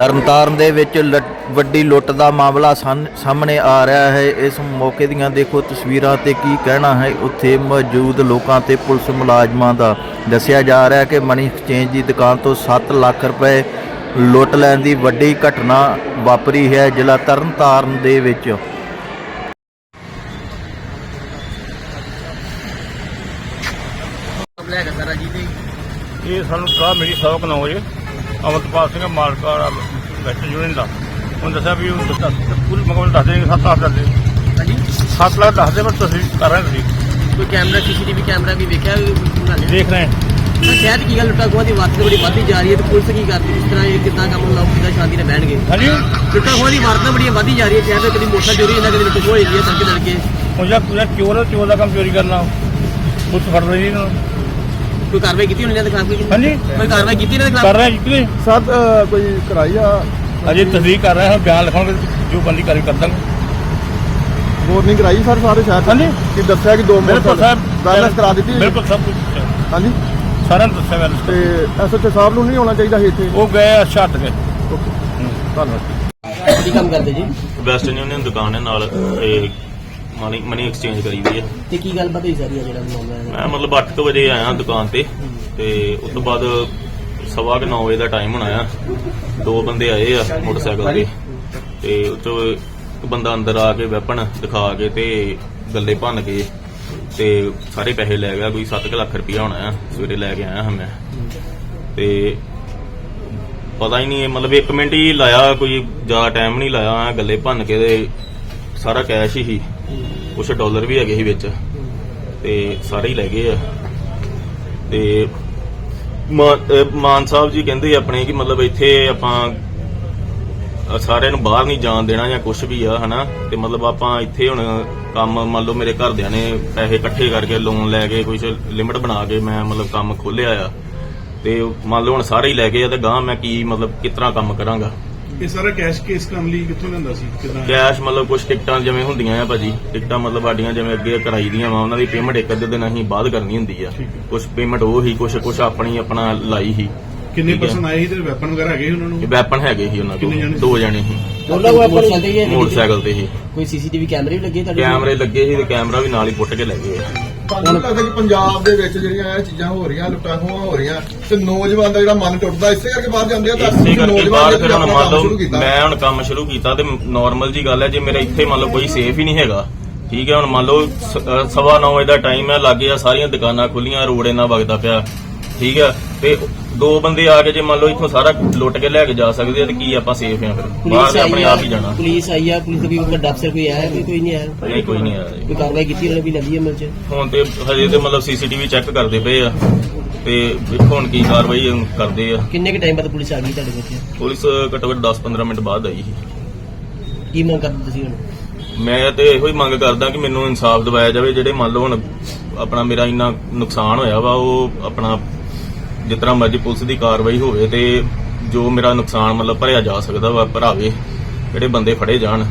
ਤਰਨਤਾਰਨ ਦੇ ਵਿੱਚ ਵੱਡੀ ਲੁੱਟ ਦਾ ਮਾਮਲਾ ਸਾਹਮਣੇ ਆ ਰਿਹਾ ਹੈ। ਇਸ ਮੌਕੇ ਦੀਆਂ ਦੇਖੋ ਤਸਵੀਰਾਂ ਤੇ ਕੀ ਕਹਿਣਾ ਹੈ। ਉੱਥੇ ਮੌਜੂਦ ਲੋਕਾਂ ਤੇ ਪੁਲਿਸ ਮੁਲਾਜ਼ਮਾਂ ਦਾ ਦੱਸਿਆ ਜਾ ਰਿਹਾ ਹੈ ਕਿ ਮਨੀ ਐਕਸਚੇਂਜ ਦੀ ਦੁਕਾਨ ਤੋਂ 7 ਲੱਖ ਰੁਪਏ ਲੁੱਟ ਲੈਣ ਦੀ ਵੱਡੀ ਘਟਨਾ ਵਾਪਰੀ ਹੈ। ਜ਼ਿਲ੍ਹਾ ਤਰਨਤਾਰਨ ਦੇ ਵਿੱਚ। ਇਹ ਸਾਨੂੰ ਸਲਾਹ ਮੇਰੀ ਸੌ ਕੁ ਨੌ ਵਜੇ। ਅਮਰਪਾਲ ਸਿੰਘ ਮਾਲਕਾ ਵੈਸਟਰਨ ਯੂਨੀਅਨ ਦਾ। ਉਹਨੇ ਦੱਸਿਆ ਵੀ ਉਹ ਪੂਰੀ ਮਗਵਲ ਦੱਸ ਦੇਣਗੇ ਸੱਤ ਲੱਖ ਦੱਸ ਦੇ ਹਾਂਜੀ? ਸੱਤ ਲੱਖ ਦੱਸ ਦੇ ਪਰ ਤੁਸੀਂ ਕਰ ਰਹੇ ਤੁਸੀਂ। ਕੋਈ ਕੈਮਰਾ ਸੀਸੀਟੀਵੀ ਕੈਮਰਾ ਵੀ ਵੇਖਿਆ ਬਣਾ ਲਿਆ? ਦੇਖ ਰਹੇ ਹਾਂ। ਤਾਂ ਸ਼ਾਇਦ ਕੀ ਗੱਲ ਲੁੱਟਾ ਖੋਹ ਦੀ ਵਾਰਤ ਬੜੀ ਵੱਧਦੀ ਜਾ ਰਹੀ ਹੈ ਤੇ ਪੁਲਿਸ ਕੀ ਕਰਦੀ ਇਸ ਤਰ੍ਹਾਂ ਇਹ ਕਿੱਦਾਂ ਕੰਮ ਲੋਕ ਕਿੱਦਾਂ ਸ਼ਾਂਤੀ ਨਾਲ ਬਹਿਣਗੇ? ਹਾਂਜੀ। ਲੁੱਟਾ ਖੋਹ ਦੀ ਵਾਰਤਾਂ ਬੜੀਆਂ ਵੱਧਦੀ ਜਾ ਰਹੀ ਹੈ ਸ਼ਾਇਦ ਕਦੀ ਮੋਟਰ ਚੋਰੀ ਹੁੰਦਾ ਕਦੀ ਲੁੱਟ ਖੋਹ ਹੋ ਜਾਂਦੀ ਹੈ ਤੜਕੇ ਤੜਕੇ। ਹੁਣ ਜਿਹੜਾ ਪੂਰਾ ਚੋਰ ਚੋਰ ਦਾ ਕੰਮ ਚੋਰੀ ਕਰਨਾ। ਪੁਲਿਸ ਫੜ ਰਹੀ ਇਹਨਾਂ ਨੂੰ। ਕੋਈ ਕਾਰਵਾਈ ਕੀਤੀ ਉਹਨਾਂ ਦੇ ਖਿਲਾਫ ਕੋਈ? ਹਾਂਜੀ। ਕੋਈ ਕਾਰਵਾਈ ਕੀਤੀ ਇਹਨਾਂ ਦੇ ਕਰ ਖਿਲਾਫ ਰਹੇ ਹਾਂ ਜੀ? ਸਰ ਅ, ਕੋਈ ਕਰਾਈ ਆ? ਅਜੇ ਤਸਦੀਕ ਕਰ ਰਹੇ ਹਾਂ ਬਿਆਨ ਲਿਖਾਂਗੇ ਜੋ ਬੰਦੀ ਕਰੀ ਕਰ ਦਾਂਗੇ ਵਾਰਨਿੰਗ ਕਰਾਈ ਸਰ ਸਾਰੇ ਸ਼ਹਿਰ 'ਚ? ਹਾਂਜੀ। ਕੀ ਦੱਸਿਆ ਕਿ ਦੋ ਬਿਲਕੁਲ ਸਾਹਿਬ ਬੈਲੈਂਸ ਕਰਾ ਦਿੱਤੀ ਬਿਲਕੁਲ ਸਭ ਕੁਝ ਹਾਂਜੀ। ਸਾਰਿਆਂ ਨੂੰ ਦੱਸਿਆ ਤੇ ਵੈਲੈਂਸ ਐਸਐਚਓ ਸਾਹਿਬ ਨੂੰ ਨਹੀਂ ਆਉਣਾ ਚਾਹੀਦਾ ਸੀ ਇੱਥੇ? ਉਹ ਗਏ ਛੱਡ ਕੇ ਧੰਨਵਾਦ। ਕੀ ਕੰਮ ਕਰਦੇ ਜੀ? ਵੈਸਟਰਨ ਯੂਨੀਅਨ ਦੁਕਾਨ ਹੈ ਨਾਲ ਇਹ ਮਨੀ ਮਨੀ ਐਕਸਚੇਂਜ ਕਰੀ ਦੀ ਹੈ। ਤੇ ਕੀ ਗੱਲਬਾਤ ਹੋਈ ਸਾਰੀ ਆ ਜਿਹੜਾ ਮਾਮਲਾ ਹੈ? ਮੈਂ ਮਤਲਬ 8 ਵਜੇ ਆਇਆ ਦੁਕਾਨ ਤੇ ਤੇ ਉਸ ਤੋਂ ਬਾਅਦ ਸਵਾ ਕੁ 9 ਵਜੇ ਦਾ ਟਾਈਮ ਹੋਣਾ ਆ। ਦੋ ਬੰਦੇ ਆਏ ਆ ਮੋਟਰਸਾਈਕਲ ਤੇ। ਤੇ ਉਹ 'ਚੋਂ ਇੱਕ ਬੰਦਾ ਅੰਦਰ ਆ ਕੇ ਵੈਪਨ ਦਿਖਾ ਕੇ ਤੇ ਗੱਲੇ ਭੰਨ ਕੇ ਤੇ ਸਾਰੇ ਪੈਸੇ ਲੈ ਗਿਆ ਕੋਈ 7 ਲੱਖ ਰੁਪਇਆ ਹੋਣਾ ਆ। ਸਵੇਰੇ ਲੈ ਕੇ ਆਇਆ ਹਾਂ ਮੈਂ। ਤੇ ਪਤਾ ਹੀ ਨਹੀਂ ਇਹ ਮਤਲਬ 1 ਮਿੰਟ ਹੀ ਲਾਇਆ ਕੋਈ ਜ਼ਿਆਦਾ ਟਾਈਮ ਨਹੀਂ ਲਾਇਆ ਗੱਲੇ ਭੰਨ ਕੇ ਤੇ ਸਾਰਾ ਕੈਸ਼ ਹੀ। ਕੁਛ ਡਾਲਰ ਵੀ ਹੈਗੇ ਸੀ ਵਿੱਚ। ਤੇ ਸਾਰੇ ਹੀ ਲੈ ਗਏ ਆ। ਤੇ ਮਾਨ ਸਾਹਿਬ ਜੀ ਕਹਿੰਦੇ ਆਪਣੇ ਕਿ ਮਤਲਬ ਇੱਥੇ ਆਪਾਂ ਸਾਰਿਆਂ ਨੂੰ ਬਾਹਰ ਨਹੀਂ ਜਾਣ ਦੇਣਾ ਜਾਂ ਕੁਝ ਵੀ ਆ ਹਨਾ? ਤੇ ਮਤਲਬ ਆਪਾਂ ਇੱਥੇ ਹੁਣ ਕੰਮ ਮੰਨ ਲਓ ਮੇਰੇ ਘਰਦਿਆਂ ਨੇ ਪੈਸੇ ਇਕੱਠੇ ਕਰਕੇ ਲੋਨ ਲੈ ਕੇ ਕੁਝ ਲਿਮਟ ਬਣਾ ਕੇ ਮੈਂ ਮਤਲਬ ਕੰਮ ਖੋਲਿਆ ਆ। ਤੇ ਮੰਨ ਲਓ ਹੁਣ ਸਾਰੇ ਹੀ ਲੈ ਗਏ ਆ ਤੇ ਗਾਂ ਮੈਂ ਕੀ ਮਤਲਬ ਕਿਤਨਾ ਕੰਮ ਕਰਾਂਗਾ? ਇਹ ਸਾਰਾ ਕੈਸ਼ ਕੇਸ ਕੰਮ ਲਈ ਕਿੱਥੋਂ ਲੈਂਦਾ ਸੀ? ਕਿਦਾਂ? ਕੈਸ਼ ਮਤਲਬ ਕੁਝ ਟਿਕਟਾਂ ਜਿਵੇਂ ਹੁੰਦੀਆਂ ਆ ਭਾਜੀ। ਟਿਕਟਾਂ ਮਤਲਬ ਆਡੀਆਂ ਜਿਵੇਂ ਅੱਗੇ ਕਰਾਈ ਦੀਆਂ ਵਾ ਉਹਨਾਂ ਦੀ ਪੇਮੈਂਟ ਇੱਕ ਅੱਧੇ ਦਿਨ ਅਸੀਂ ਬਾਅਦ ਕਰਨੀ ਹੁੰਦੀ ਆ। ਕੁਝ ਪੇਮੈਂਟ ਉਹ ਹੀ ਕੁਝ ਕੁਝ ਆਪਣੀ ਆਪਣਾ ਲਾਈ ਹੀ। ਕਿੰਨੇ। ਪਰਸਨ ਆਏ ਸੀ ਤੇ ਵੈਪਨ ਵਗੈਰਾ ਹੈਗੇ ਸੀ ਉਹਨਾਂ ਨੂੰ? ਵੈਪਨ ਹੈਗੇ ਸੀ ਉਹਨਾਂ ਕਿੰਨੇ ਕੋਲ ਜਾਣੇ? ਦੋ ਜਣੇ ਸੀ। ਉਹਨਾਂ ਕੋਲ ਮੋਟਰਸਾਈਕਲ ਤੇ ਹੀ ਮੋਟਰਸਾਈਕਲ ਤੇ ਹੀ। ਕੋਈ ਸੀਸੀਟੀਵੀ ਕੈਮਰੇ ਵੀ ਲੱਗੇ ਤੁਹਾਡੇ? ਕੈਮਰੇ ਲੱਗੇ ਸੀ ਤੇ ਕੈਮਰਾ ਵੀ ਨਾਲ ਹੀ ਪੁੱਟ ਕੇ ਲੈ ਗਏ ਆ। ਤੁਹਾਨੂੰ ਲੱਗਦਾ ਕਿ ਪੰਜਾਬ ਦੇ ਵਿੱਚ ਜਿਹੜੀਆਂ ਇਹ ਚੀਜ਼ਾਂ ਹੋ ਰਹੀਆਂ ਲੁੱਟਾਂ ਖੋਹਾਂ ਹੋ ਰਹੀਆਂ ਤੇ ਨੌਜਵਾਨ ਦਾ ਜਿਹੜਾ ਮਨ ਟੁੱਟਦਾ ਇਸੇ ਕਰਕੇ ਬਾਹਰ ਜਾਂਦੇ ਆ ਤਾਂ ਇਸੇ ਕਰਕੇ ਨੌਜਵਾਨ ਬਾਹਰ ਜਿਹੜੇ ਫਿਰ ਹੁਣ ਆਪਣਾ ਮੰਨ ਕੰਮ ਸ਼ੁਰੂ ਲਓ ਕੀਤਾ। ਮੈਂ ਹੁਣ ਕੰਮ ਸ਼ੁਰੂ ਕੀਤਾ ਤੇ ਨਾਰਮਲ ਜੀ ਗੱਲ ਹੈ ਜੇ ਮੇਰਾ ਇੱਥੇ ਮੰਨ ਲਓ ਕੋਈ ਸੇਫ ਹੀ ਨਹੀਂ ਹੈਗਾ ਠੀਕ ਹੈ ਹੁਣ ਮੰਨ ਲਓ ਸਵਾ ਨੌ ਵਜੇ ਦਾ ਟਾਈਮ ਹੈ ਲੱਗੇ ਆ ਸਾਰੀਆਂ ਦੁਕਾਨਾਂ ਖੁੱਲੀਆਂ ਰੋਡ ਇਹਨਾਂ ਵਗਦਾ ਪਿਆ ਠੀਕ ਹੈ ਤੇ ਦੋ ਬੰਦੇ ਆ ਕੇ ਜੇ ਮੰਨ ਲਓ ਇੱਥੋਂ ਸਾਰਾ ਲੁੱਟ ਕੇ ਲੈ ਕੇ ਜਾ ਸਕਦੇ ਆ ਤੇ ਕੀ ਆਪਾਂ ਸੇਫ ਆ ਫਿਰ? ਬਾਹਰ ਤੇ ਆਪਣੇ ਆ ਆਪ ਹੀ ਜਾਣਾ। ਪੁਲਿਸ ਆਈ ਆ ਪੁਲਿਸ ਦਾ ਕੋਈ ਵੱਡਾ ਅਫਸਰ ਕੋਈ ਆਇਆ ਕੋਈ ਕੋਈ ਨਹੀਂ ਆਇਆ? ਨਹੀਂ ਕੋਈ ਨਹੀਂ ਆ ਰਿਹਾ ਕੋਈ ਕਾਰਵਾਈ ਕੀਤੀ ਉਹਨਾਂ ਵੀ ਲੱਗੀ ਅਮਲ ਚ? ਹੁਣ ਤੇ ਹਜੇ ਤੇ ਮਤਲਬ ਸੀਸੀਟੀਵੀ ਚੈੱਕ ਕਰਦੇ ਪਏ ਆ। ਤੇ ਵੇਖੋ ਹੁਣ ਕੀ ਕਾਰਵਾਈ ਕਰਦੇ ਆ। ਕਿੰਨੇ ਕੁ ਟਾਈਮ ਬਾਅਦ ਪੁਲਿਸ ਆ ਗਈ ਤੁਹਾਡੇ ਵਿੱਚ ਪੁਲਿਸ ਘੱਟੋ ਘੱਟ 10-15 ਮਿੰਟ ਬਾਅਦ ਆਈ ਸੀ। ਕੀ ਮੰਗ ਕਰਦੇ ਤੁਸੀਂ ਹੁਣ? ਮੈਂ ਤੇ ਇਹੋ ਹੀ ਮੰਗ ਕਰਦਾ ਕਿ ਮੈਨੂੰ ਇਨਸਾਫ ਦਿਵਾਇਆ ਜਾਵੇ ਜਿਹੜੇ ਮੰਨ ਲਓ ਹੁਣ ਆਪਣਾ ਮੇਰਾ ਇੰਨਾ ਨੁਕਸਾਨ ਹੋਇਆ ਵਾ ਉਹ ਆਪਣਾ ਜਿਸ ਤਰ੍ਹਾਂ ਮਰਜ਼ੀ ਪੁਲਿਸ ਦੀ ਕਾਰਵਾਈ ਹੋਵੇ ਤੇ ਜੋ ਮੇਰਾ ਨੁਕਸਾਨ ਮਤਲਬ ਭਰਿਆ ਜਾ ਸਕਦਾ ਵਾ ਭਰਾਵੇ, ਜਿਹੜੇ ਬੰਦੇ ਫੜੇ ਜਾਣ।